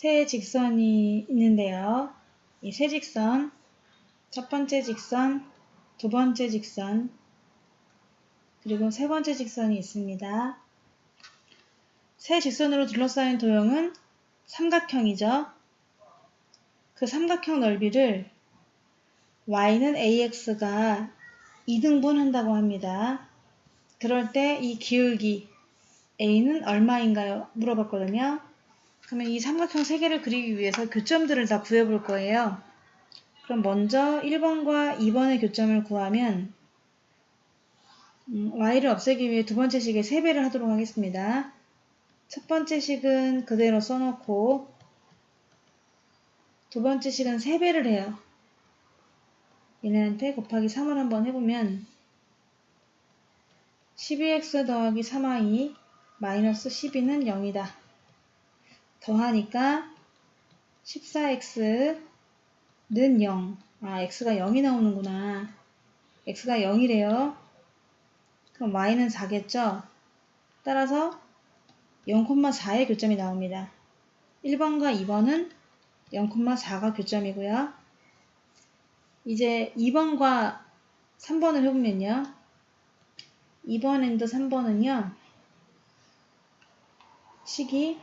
세 직선이 있는데요. 이 세 직선, 첫 번째 직선, 두 번째 직선, 그리고 세 번째 직선이 있습니다. 세 직선으로 둘러싸인 도형은 삼각형이죠. 그 삼각형 넓이를 y는 ax가 2등분 한다고 합니다. 그럴 때 이 기울기 a는 얼마인가요? 물어봤거든요. 그러면 이 삼각형 세 개를 그리기 위해서 교점들을 다 구해볼 거예요. 그럼 먼저 1번과 2번의 교점을 구하면 음, y를 없애기 위해 두 번째 식에 3배를 하도록 하겠습니다. 첫 번째 식은 그대로 써놓고 두 번째 식은 3배를 해요. 얘네한테 곱하기 3을 한번 해보면 12x 더하기 3y 마이너스 12는 0이다. 더하니까 14x는 0. 아, x가 0이 나오는구나. x가 0이래요. 그럼 y는 4겠죠? 따라서 0,4의 교점이 나옵니다. 1번과 2번은 0,4가 교점이고요. 이제 2번과 3번을 해보면요. 2번 앤드 3번은요. 식이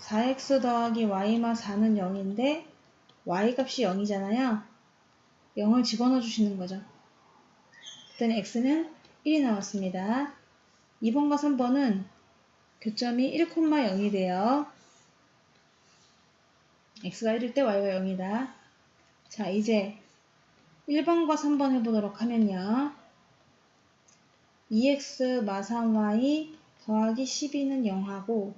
4x 더하기 y마 4는 0인데 y 값이 0이잖아요. 0을 집어넣어 주시는 거죠. 그랬더니 x는 1이 나왔습니다. 2번과 3번은 교점이 1,0이 돼요. x가 1일 때 y가 0이다. 자, 이제 1번과 3번 해보도록 하면요. 2x 마3y 더하기 12는 0하고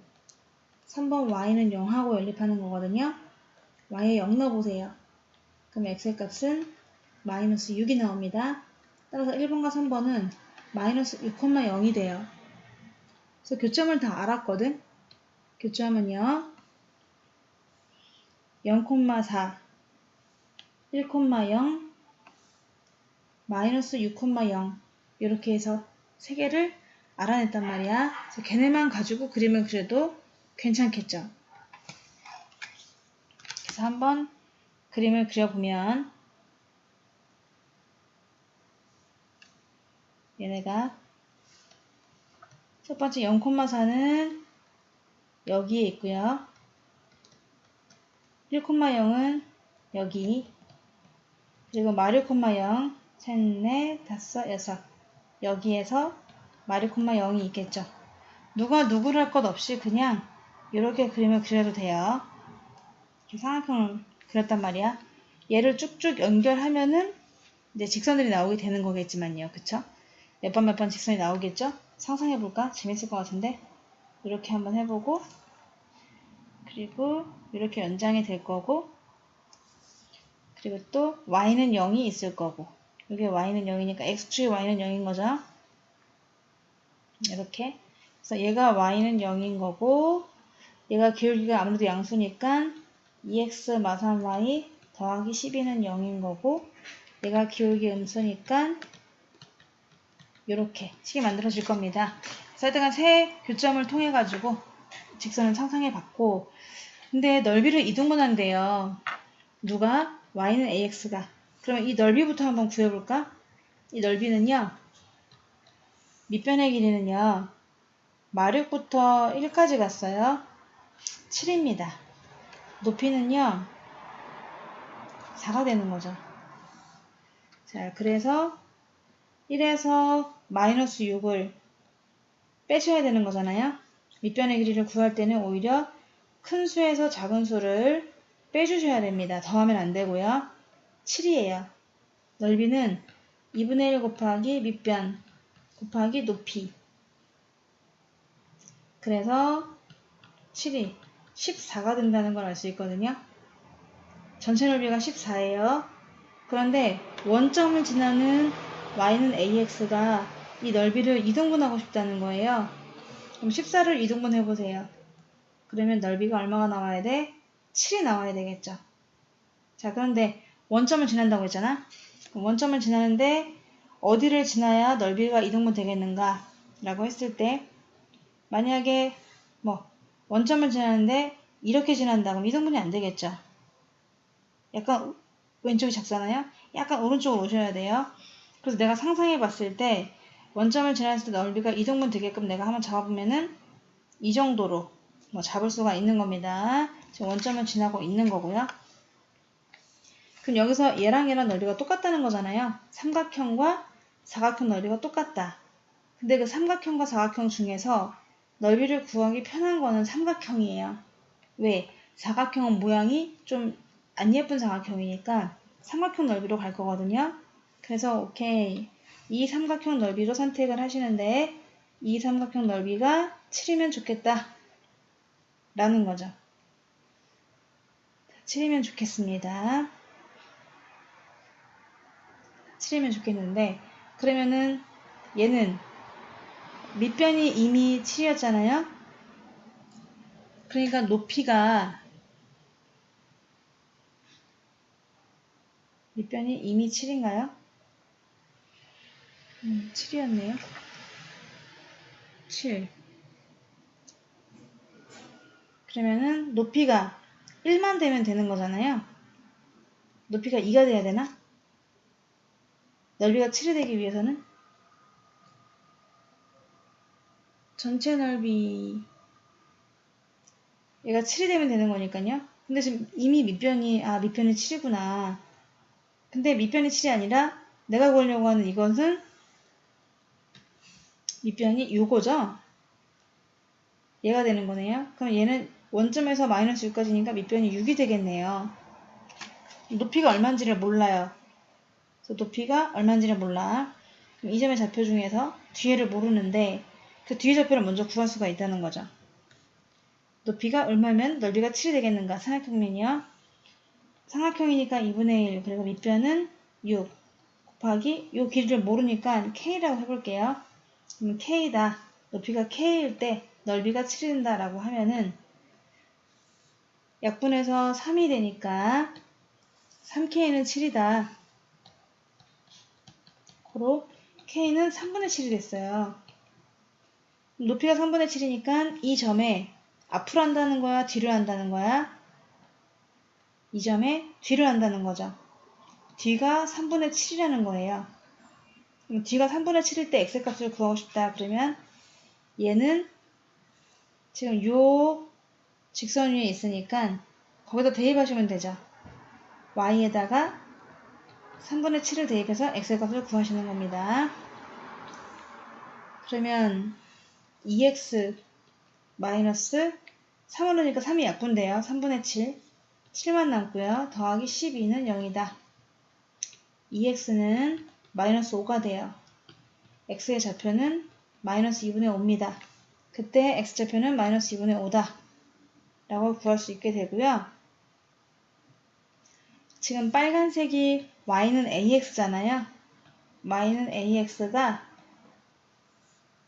3번 y는 0하고 연립하는 거거든요. y에 0 넣어보세요. 그럼 x의 값은 마이너스 6이 나옵니다. 따라서 1번과 3번은 마이너스 6,0이 돼요. 그래서 교점을 다 알았거든. 교점은요. 0,4, 1,0, 마이너스 6,0 이렇게 해서 세 개를 알아냈단 말이야. 그래서 걔네만 가지고 그림을 그려도 괜찮겠죠. 그래서 한번 그림을 그려보면 얘네가 첫 번째 0,4는 여기에 있고요. 1,0은 여기 그리고 마르,0 셋, 넷, 다섯, 여섯 여기에서 마르,0이 있겠죠. 누가 누구를 할 것 없이 그냥 이렇게 그림을 그려도 돼요. 이렇게 삼각형을 그렸단 말이야. 얘를 쭉쭉 연결하면은 이제 직선들이 나오게 되는 거겠지만요. 그쵸? 몇번 몇 번 직선이 나오겠죠? 상상해볼까? 재밌을 것 같은데? 이렇게 한번 해보고 그리고 이렇게 연장이 될 거고 그리고 또 y는 0이 있을 거고 여기 y는 0이니까 x축의 y는 0인 거죠. 이렇게 그래서 얘가 y는 0인 거고 얘가 기울기가 아무래도 양수니까 2x 마삼 y 더하기 12는 0인 거고 얘가 기울기 음수니까 이렇게 식이 만들어질 겁니다. 그래서 하여튼간 세 교점을 통해 가지고 직선을 상상해 봤고 근데 넓이를 이등분한대요. 누가? y는 ax가. 그러면 이 넓이부터 한번 구해볼까? 이 넓이는요. 밑변의 길이는요. 마륙부터 1까지 갔어요. 7입니다. 높이는요. 4가 되는 거죠. 자, 그래서 1에서 마이너스 6을 빼셔야 되는 거잖아요. 밑변의 길이를 구할 때는 오히려 큰 수에서 작은 수를 빼주셔야 됩니다. 더하면 안 되고요. 7이에요. 넓이는 2분의 1 곱하기 밑변 곱하기 높이 그래서 7이 14가 된다는 걸 알 수 있거든요. 전체 넓이가 14예요. 그런데 원점을 지나는 y는 ax가 이 넓이를 이등분하고 싶다는 거예요. 그럼 14를 이등분 해 보세요. 그러면 넓이가 얼마가 나와야 돼? 7이 나와야 되겠죠. 자, 그런데 원점을 지난다고 했잖아. 원점을 지나는데 어디를 지나야 넓이가 이등분 되겠는가? 라고 했을 때 만약에 뭐 원점을 지나는데 이렇게 지난다. 그럼 이등분이 안 되겠죠. 약간 왼쪽이 작잖아요. 약간 오른쪽으로 오셔야 돼요. 그래서 내가 상상해 봤을 때 원점을 지났을 때 넓이가 이등분 되게끔 내가 한번 잡아보면은 이 정도로 뭐 잡을 수가 있는 겁니다. 지금 원점을 지나고 있는 거고요. 그럼 여기서 얘랑 얘랑 넓이가 똑같다는 거잖아요. 삼각형과 사각형 넓이가 똑같다. 근데 그 삼각형과 사각형 중에서 넓이를 구하기 편한 거는 삼각형이에요. 왜? 사각형은 모양이 좀 안 예쁜 사각형이니까 삼각형 넓이로 갈 거거든요. 그래서 오케이. 이 삼각형 넓이로 선택을 하시는데 이 삼각형 넓이가 7이면 좋겠다. 라는 거죠. 7이면 좋겠습니다. 7이면 좋겠는데 그러면은 얘는 밑변이 이미 7이었잖아요. 그러니까 높이가 밑변이 이미 7인가요? 음, 7이었네요. 7. 그러면은 높이가 1만 되면 되는 거잖아요. 높이가 2가 돼야 되나? 넓이가 7이 되기 위해서는 전체 넓이 얘가 7이 되면 되는 거니까요. 근데 지금 이미 밑변이 아 밑변이 7이구나. 근데 밑변이 7이 아니라 내가 구하려고 하는 이것은 밑변이 요거죠. 얘가 되는 거네요. 그럼 얘는 원점에서 마이너스 6까지니까 밑변이 6이 되겠네요. 높이가 얼마인지를 몰라요. 그래서 높이가 얼마인지를 몰라. 이 점의 좌표 중에서 뒤에를 모르는데 그 뒤의 좌표를 먼저 구할 수가 있다는 거죠. 높이가 얼마면 넓이가 7이 되겠는가? 삼각형면이요. 삼각형이니까 2분의 1 그리고 밑변은 6 곱하기 이 길이를 모르니까 k라고 해볼게요. 그럼 k다. 높이가 k일 때 넓이가 7이 된다라고 하면은 약분해서 3이 되니까 3k는 7이다. 고로 k는 3분의 7이 됐어요. 높이가 3분의 7이니까 이 점에 앞으로 한다는 거야? 뒤로 한다는 거야? 이 점에 뒤로 한다는 거죠. 뒤가 3분의 7이라는 거예요. 뒤가 3분의 7일 때 x값을 구하고 싶다. 그러면 얘는 지금 요 직선 위에 있으니까 거기다 대입하시면 되죠. y에다가 3분의 7을 대입해서 x값을 구하시는 겁니다. 그러면 2x 마이너스 3을 넣으니까 3이 약분돼요. 3분의 7. 7만 남고요. 더하기 12는 0이다. 2x는 마이너스 5가 돼요. x의 좌표는 마이너스 2분의 5입니다. 그때 x좌표는 마이너스 2분의 5다. 라고 구할 수 있게 되고요. 지금 빨간색이 y는 ax잖아요. y는 ax가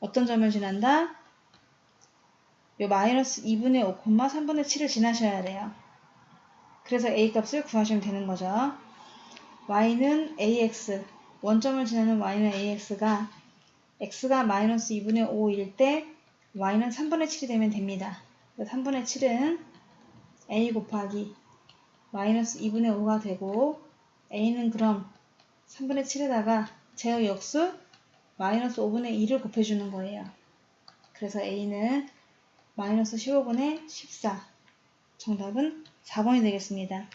어떤 점을 지난다? 요 마이너스 2분의 5, 3분의 7을 지나셔야 돼요. 그래서 a 값을 구하시면 되는 거죠. y는 ax, 원점을 지나는 y는 ax가 x가 마이너스 2분의 5일 때 y는 3분의 7이 되면 됩니다. 3분의 7은 a 곱하기 마이너스 2분의 5가 되고 a는 그럼 3분의 7에다가 제의 역수 마이너스 5분의 2를 곱해주는 거예요. 그래서 a는 마이너스 15분의 14. 정답은 4번이 되겠습니다.